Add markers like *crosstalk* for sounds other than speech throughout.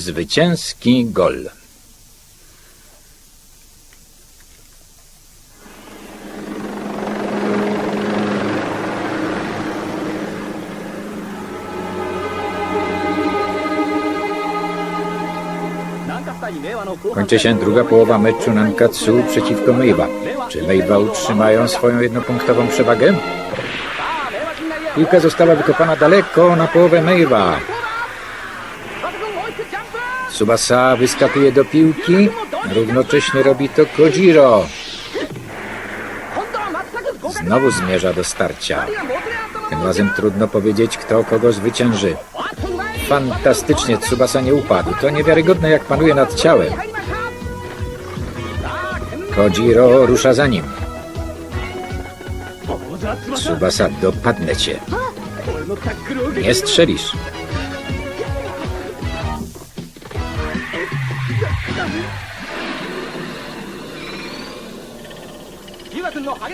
Zwycięski gol. Kończy się druga połowa meczu Nankatsu przeciwko Meiwa. Czy Meiwa utrzymają swoją jednopunktową przewagę? Piłka została wykopana daleko na połowę Meiwa. Tsubasa wyskakuje do piłki. Równocześnie robi to Kojiro. Znowu zmierza do starcia. Tym razem trudno powiedzieć, kto kogo zwycięży. Fantastycznie Tsubasa nie upadł. To niewiarygodne, jak panuje nad ciałem. Kojiro rusza za nim. Tsubasa, dopadnę cię. Nie strzelisz.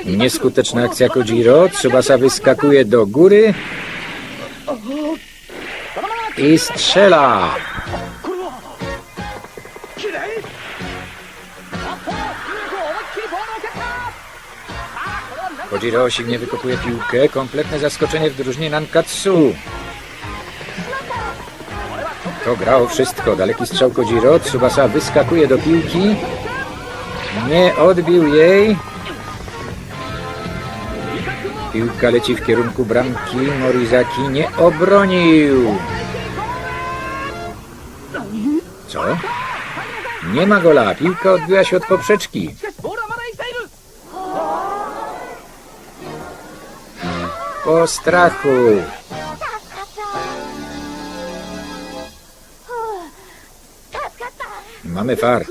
Nieskuteczna akcja Kojiro. Tsubasa wyskakuje do góry i strzela. Kojiro silnie wykopuje piłkę. Kompletne zaskoczenie w drużynie Nankatsu. To grało wszystko. Daleki strzał Kojiro. Tsubasa wyskakuje do piłki. Nie odbił jej. Piłka leci w kierunku bramki. Morizaki nie obronił. Co? Nie ma gola. Piłka odbiła się od poprzeczki. Po strachu. Mamy fart,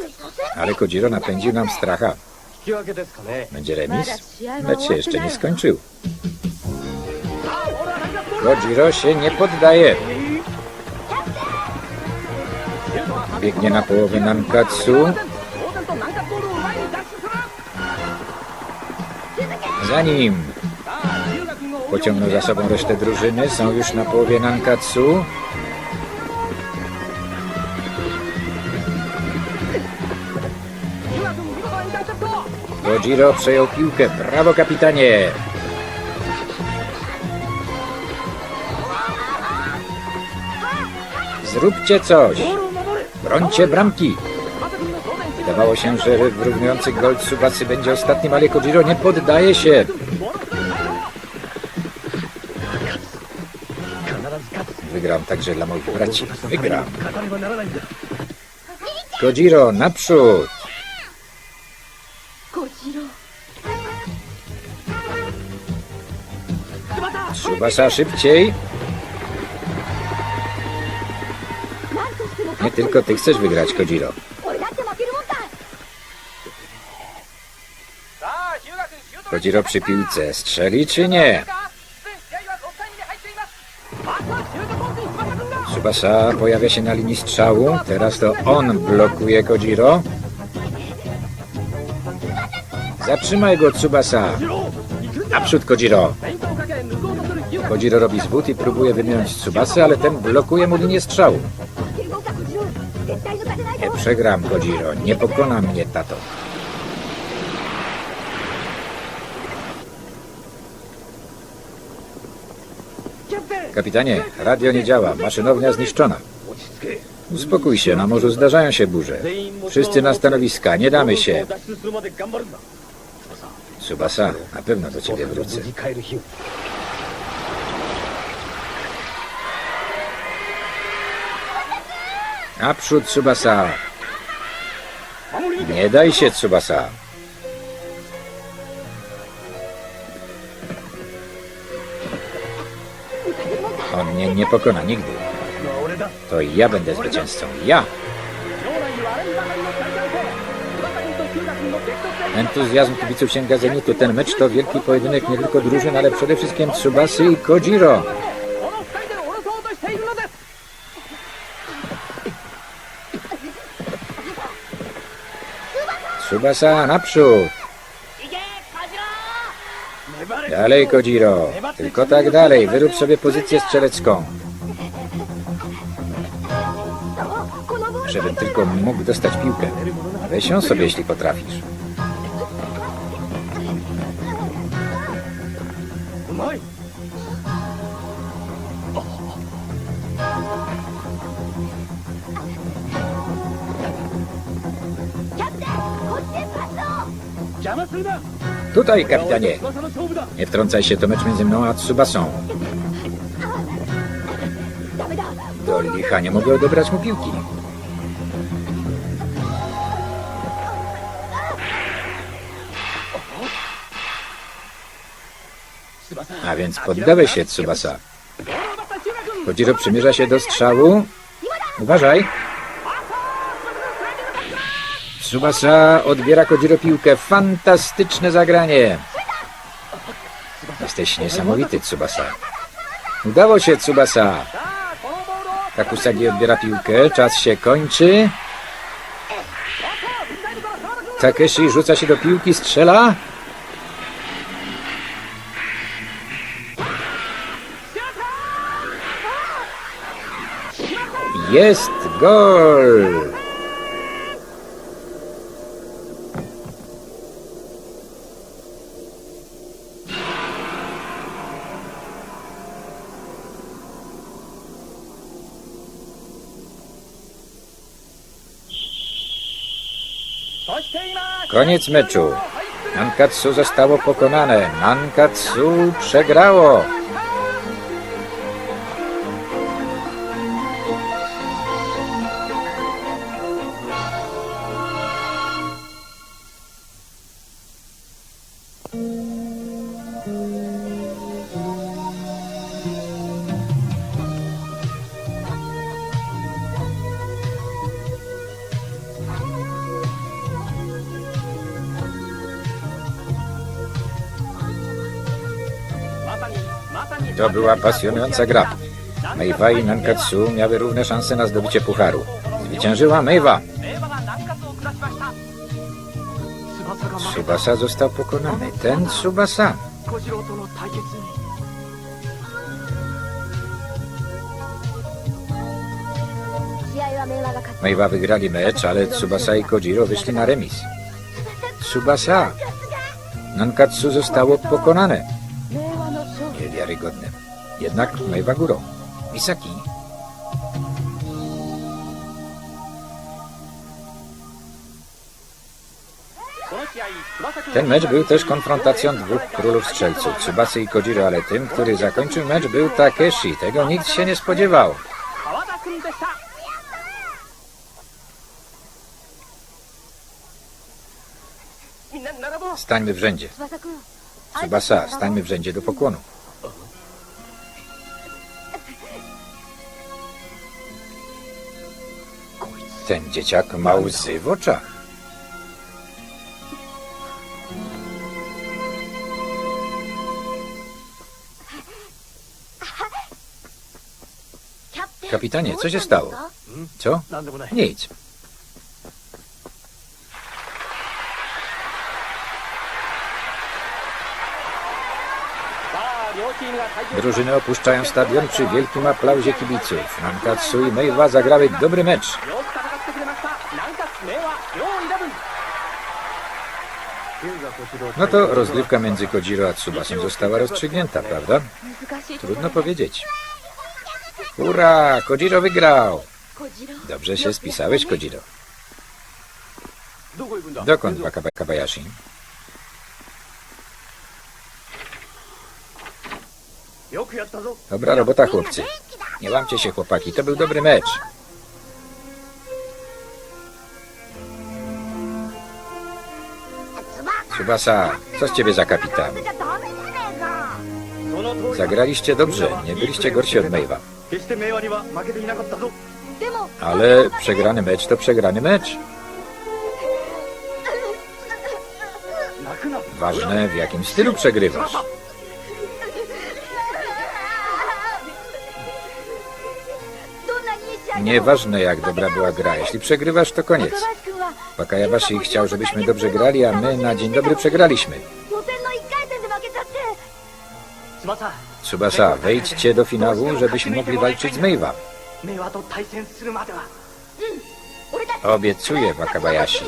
ale Kojiro napędził nam stracha. Będzie remis? Mecz się jeszcze nie skończył. Kojiro się nie poddaje. Biegnie na połowę Nankatsu. Za nim. Pociągnął za sobą resztę drużyny. Są już na połowie Nankatsu. Kojiro przejął piłkę. Brawo, kapitanie! Zróbcie coś! Brońcie bramki! Wydawało się, że wyrównujący gol Tsubasy będzie ostatnim, ale Kojiro nie poddaje się. Wygram także dla moich braci. Wygram. Kojiro, naprzód! Tsubasa szybciej. Nie tylko ty chcesz wygrać, Kojiro. Kojiro przy piłce. Strzeli czy nie? Tsubasa pojawia się na linii strzału. Teraz to on blokuje Kojiro. Zatrzymaj go, Tsubasa. Naprzód, Kojiro. Kojiro robi zwód i próbuje wyminąć Tsubasę, ale ten blokuje mu linię strzału. Nie przegram, Kojiro. Nie pokona mnie, tato. Kapitanie, radio nie działa. Maszynownia zniszczona. Uspokój się, na morzu zdarzają się burze. Wszyscy na stanowiska, nie damy się. Tsubasa, na pewno do ciebie wrócę. Naprzód, Tsubasa. Nie daj się, Tsubasa. On mnie nie pokona nigdy. To ja będę zwycięzcą. Ja! Entuzjazm kibiców sięga zenitu. Ten mecz to wielki pojedynek nie tylko drużyn, ale przede wszystkim Tsubasy i Kojiro. Tsubasa naprzód. Dalej, Kojiro. Tylko tak dalej. Wyrób sobie pozycję strzelecką. żebym tylko mógł dostać piłkę. Weź ją sobie, jeśli potrafisz. Tutaj, kapitanie. Nie wtrącaj się, to mecz między mną a Tsubasą. Do licha nie mogę odebrać mu piłki. A więc poddawaj się, Tsubasa. Kojiro przymierza się do strzału. Uważaj. Tsubasa odbiera Kojiro piłkę. Fantastyczne zagranie. Jesteś niesamowity, Tsubasa. Udało się, Tsubasa. Takusagi odbiera piłkę. Czas się kończy. Takeshi rzuca się do piłki, strzela. Jest gol! Koniec meczu. Nankatsu zostało pokonane. Nankatsu przegrało. To była pasjonująca gra. Meiwa i Nankatsu miały równe szanse na zdobycie pucharu. Zwyciężyła Meiwa! Tsubasa został pokonany. Ten Tsubasa. Meiwa wygrali mecz, ale Tsubasa i Kojiro wyszli na remis. Tsubasa! Nankatsu zostało pokonane. Jednak Majwa górą. Misaki. Ten mecz był też konfrontacją dwóch królów strzelców, Tsubasy i Kojiro, ale tym, który zakończył mecz był Takeshi. Tego nikt się nie spodziewał. Stańmy w rzędzie. Tsubasa, stańmy w rzędzie do pokłonu. Ten dzieciak ma łzy w oczach. Kapitanie, co się stało? Co? Nic. Drużyny opuszczają stadion przy wielkim aplauzie kibiców. Nankatsu i Meiwa zagrały dobry mecz. No to rozgrywka między Kodziro a Tsubasem została rozstrzygnięta, prawda? Trudno powiedzieć. Ura! Kodziro wygrał! Dobrze się spisałeś, Kodziro. Dokąd Wakaba Kabayashi? Dobra robota, chłopcy. Nie łamcie się, chłopaki. To był dobry mecz. Kwasa, co z ciebie za kapitan? Zagraliście dobrze, nie byliście gorsi od Mejwa. Ale przegrany mecz to przegrany mecz. Ważne, w jakim stylu przegrywasz. Nieważne, jak dobra była gra. Jeśli przegrywasz, to koniec. Wakajabashi chciał, żebyśmy dobrze grali, a my na dzień dobry przegraliśmy. Tsubasa, wejdźcie do finału, żebyśmy mogli walczyć z Meiwa. Obiecuję, Wakabayashi.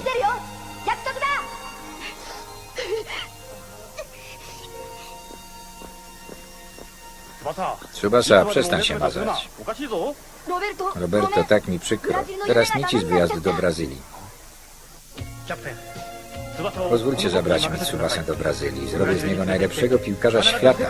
Tsubasa, przestań się mazać. Roberto, tak mi przykro. Teraz nici z wyjazdu do Brazylii. Pozwólcie zabrać Mitsubasa do Brazylii. Zrobię z niego najlepszego piłkarza świata.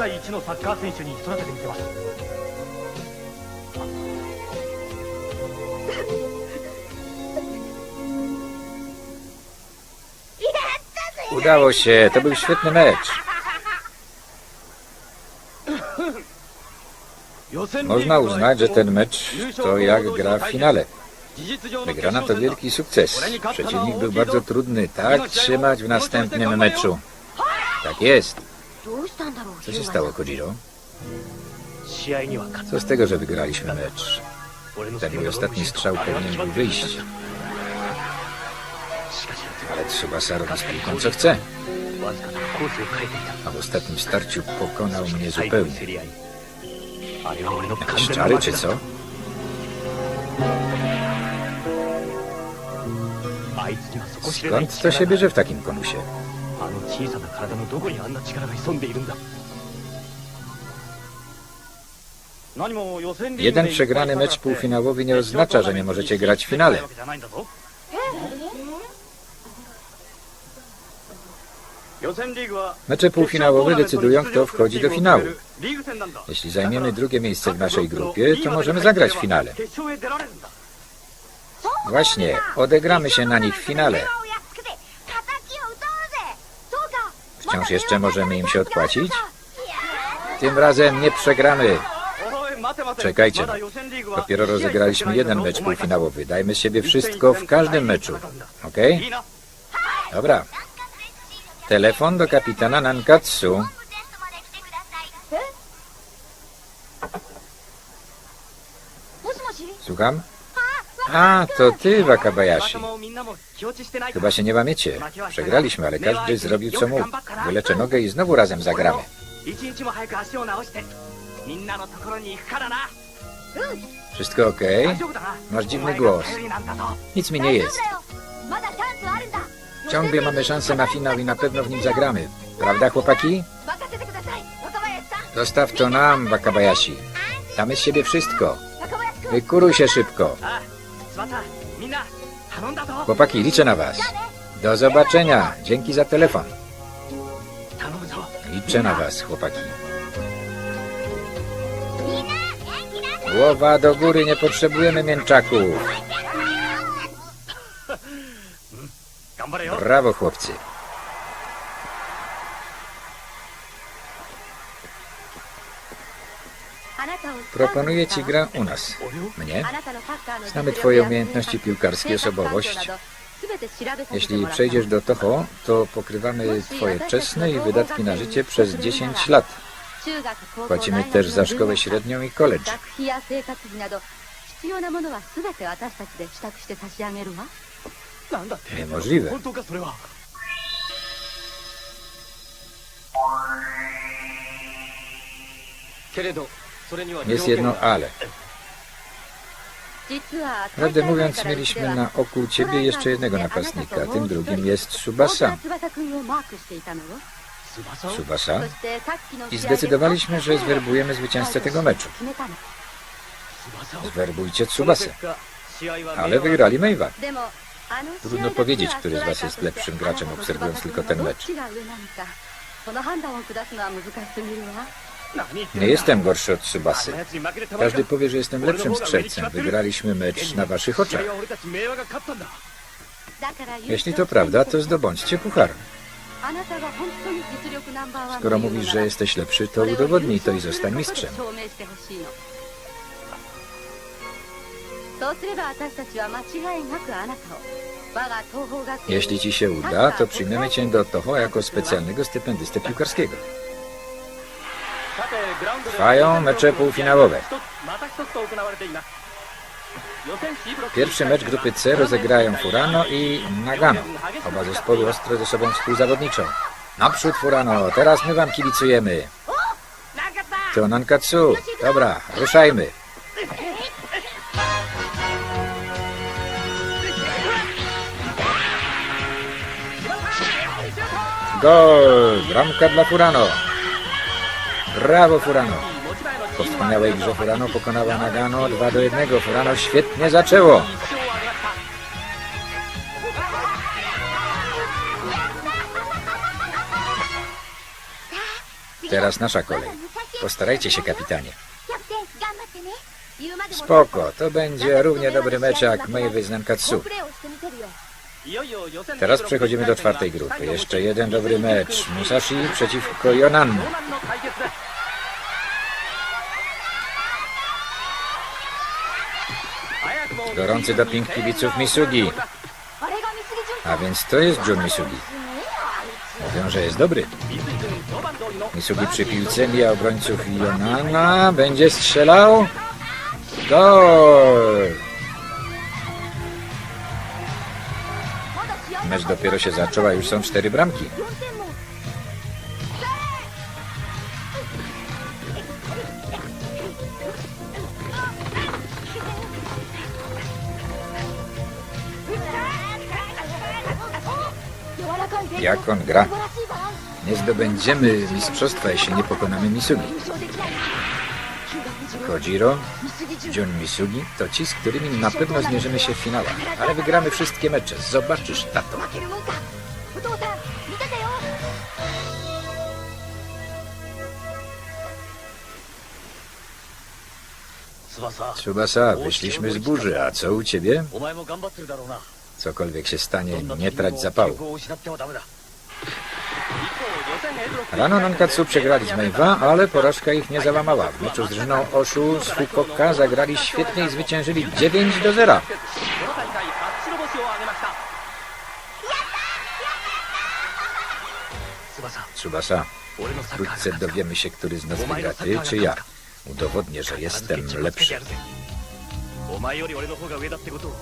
Udało się, to był świetny mecz. Można uznać, że ten mecz to jak gra w finale. Wygrana to wielki sukces. Przeciwnik był bardzo trudny. Tak trzymać w następnym meczu. Tak jest. Co się stało, Kodziro? Co z tego, że wygraliśmy mecz? Ten mój ostatni strzał powinien był wyjść. Ale trzeba robi z piłką co chce. A w ostatnim starciu pokonał mnie zupełnie. Jakieś czary czy co? Skąd to się bierze w takim konusie? Jeden przegrany mecz półfinałowy nie oznacza, że nie możecie grać w finale. Mecze półfinałowe decydują, kto wchodzi do finału. Jeśli zajmiemy drugie miejsce w naszej grupie, to możemy zagrać w finale. Właśnie, odegramy się na nich w finale. Wciąż jeszcze możemy im się odpłacić? Tym razem nie przegramy. Czekajcie, no. dopiero rozegraliśmy jeden mecz półfinałowy. Dajmy siebie wszystko w każdym meczu, ok? Dobra. Telefon do kapitana Nankatsu. Słucham? A, to ty, Wakabayashi. Chyba się nie łamiecie. Przegraliśmy, ale każdy zrobił co mógł. Wyleczę nogę i znowu razem zagramy. Wszystko ok? Masz dziwny głos. Nic mi nie jest. Ciągle mamy szansę na finał i na pewno w nim zagramy. Prawda, chłopaki? Zostaw to nam, Wakabayashi. Damy z siebie wszystko. Wykuruj się szybko. Chłopaki, liczę na was. Do zobaczenia. Dzięki za telefon. Liczę na was, chłopaki. Głowa do góry, nie potrzebujemy mięczaków. *laughs* Brawo, chłopcy. Proponuję Ci grę u nas. Mnie? Znamy Twoje umiejętności piłkarskie, osobowość. Jeśli przejdziesz do Toho, to pokrywamy Twoje czesne i wydatki na życie przez 10 lat. Płacimy też za szkołę średnią i college. Niemożliwe. Jest jedno ale. Prawdę mówiąc, mieliśmy na oku ciebie jeszcze jednego napastnika, tym drugim jest Subasa. Subasa? I zdecydowaliśmy, że zwerbujemy zwycięzcę tego meczu. Zwerbujcie Tsubasę. Ale wygrali Meiwa. Trudno powiedzieć, który z was jest lepszym graczem, obserwując tylko ten mecz. Nie jestem gorszy od Tsubasy. Każdy powie, że jestem lepszym strzelcem. Wygraliśmy mecz na waszych oczach. Jeśli to prawda, to zdobądźcie puchar. Skoro mówisz, że jesteś lepszy, to udowodnij to i zostań mistrzem. Jeśli ci się uda, to przyjmiemy cię do Toho jako specjalnego stypendystę piłkarskiego. Trwają mecze półfinałowe. Pierwszy mecz grupy C rozegrają Furano i Nagano. Oba zespoły ostro ze sobą współzawodniczą. Naprzód Furano, teraz my wam kibicujemy. To Nankatsu. Dobra, ruszajmy. Gol! Bramka dla Furano. Brawo Furano. Po wspaniałej grze Furano pokonała Nagano 2 do 1. Furano świetnie zaczęło. Teraz nasza kolej. Postarajcie się, kapitanie. Spoko, to będzie równie dobry mecz jak Meiwy z Nankatsu. Teraz przechodzimy do czwartej grupy. Jeszcze jeden dobry mecz. Musashi przeciwko Yonan. Gorący doping kibiców Misugi. A więc to jest Jun Misugi. Mówią, że jest dobry. Misugi przy piłce mija obrońców Jonana. No, będzie strzelał. Gol! Mecz dopiero się zaczęła, już są cztery bramki. Kon gra. Nie zdobędziemy mistrzostwa, jeśli nie pokonamy Misugi. Kojiro, Jun Misugi to ci, z którymi na pewno zmierzymy się w finałach. Ale wygramy wszystkie mecze. Zobaczysz, tato. Tsubasa, wyszliśmy z burzy, a co u ciebie? Cokolwiek się stanie, nie trać zapału. Rano Nankatsu przegrali z Meiwa, ale porażka ich nie załamała. W meczu z drużyną Oshu z Fukuoka zagrali świetnie i zwyciężyli 9 do 0. この大会初白星を挙げました 翼 Tsubasa, 俺のサッカー wkrótce が勝つ dowiemy się, który z nas お前 wygra, のサッカー ty が czy 勝 ja. つか Udowodnię, że 必ず jestem 決着をつけて lepszy. やるぜお前より俺の方が上だってことを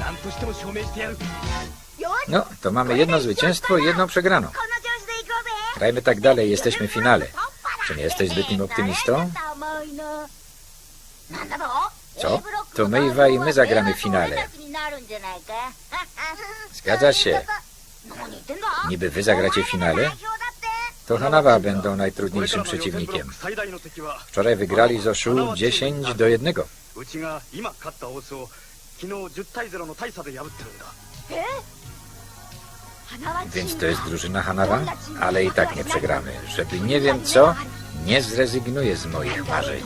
何としても証明してやる No, to mamy jedno zwycięstwo i jedną przegraną. Grajmy tak dalej, jesteśmy w finale. Czy nie jesteś zbytnim optymistą? Co? To Meiwa i my zagramy w finale. Zgadza się. Niby wy zagracie w finale? To Hanawa będą najtrudniejszym przeciwnikiem. Wczoraj wygrali z Oshu 10 do 1. Więc to jest drużyna Hanawa, ale i tak nie przegramy. Żeby nie wiem co, nie zrezygnuję z moich marzeń.